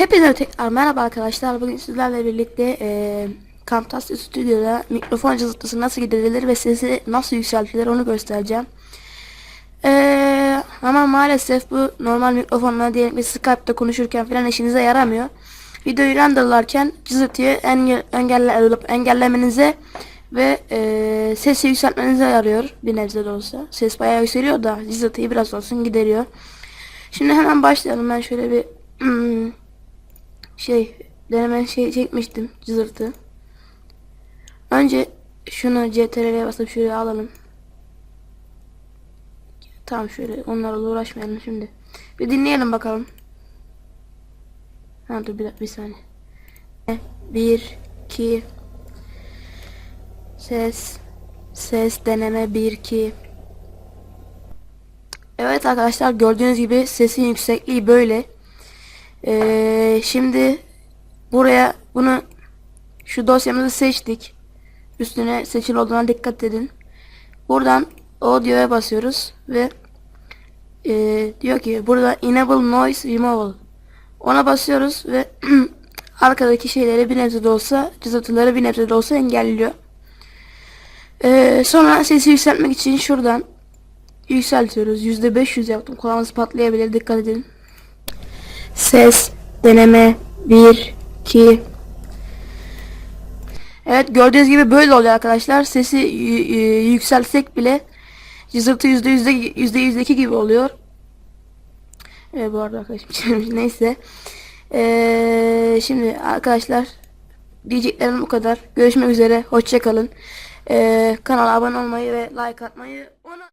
Hepinize tekrar merhaba arkadaşlar. Bugün sizlerle birlikte e, Camtasia Studio'da mikrofon cızırtısı nasıl giderilir ve sesi nasıl yükseltilir onu göstereceğim. E, ama maalesef bu normal mikrofonla diyelim ki Skype'da konuşurken falan işinize yaramıyor. Videoyu renderlarken cızırtıyı engel, engelle, engellemenize ve e, sesi yükseltmenize yarıyor bir nebze de olsa. Ses bayağı yükseliyor da cızırtıyı biraz olsun gideriyor. Şimdi hemen başlayalım. Ben şöyle bir şey deneme şey çekmiştim cızırtı. Önce şunu CTRL'ye basıp şuraya alalım. Tamam şöyle onlarla uğraşmayalım şimdi. Bir dinleyelim bakalım. Ha dur bir, bir saniye. Bir, iki ses ses deneme 1 2 Evet arkadaşlar gördüğünüz gibi sesin yüksekliği böyle. Ee, şimdi buraya bunu şu dosyamızı seçtik. Üstüne seçili olduğuna dikkat edin. Buradan audio'ya basıyoruz ve e, diyor ki burada enable noise removal. Ona basıyoruz ve arkadaki şeyleri bir nebze de olsa cızırtıları bir nebze de olsa engelliyor. Ee, sonra sesi yükseltmek için şuradan yükseltiyoruz. %500 yaptım. Kulağınız patlayabilir. Dikkat edin. Ses deneme 1 2 Evet gördüğünüz gibi böyle oluyor arkadaşlar. Sesi yükseltsek bile cızırtı yüzde yüzde yüzde yüzdeki gibi oluyor. Evet bu arada arkadaşım neyse. Ee, şimdi arkadaşlar diyeceklerim bu kadar. Görüşmek üzere. Hoşçakalın. Ee, kanala abone olmayı ve like atmayı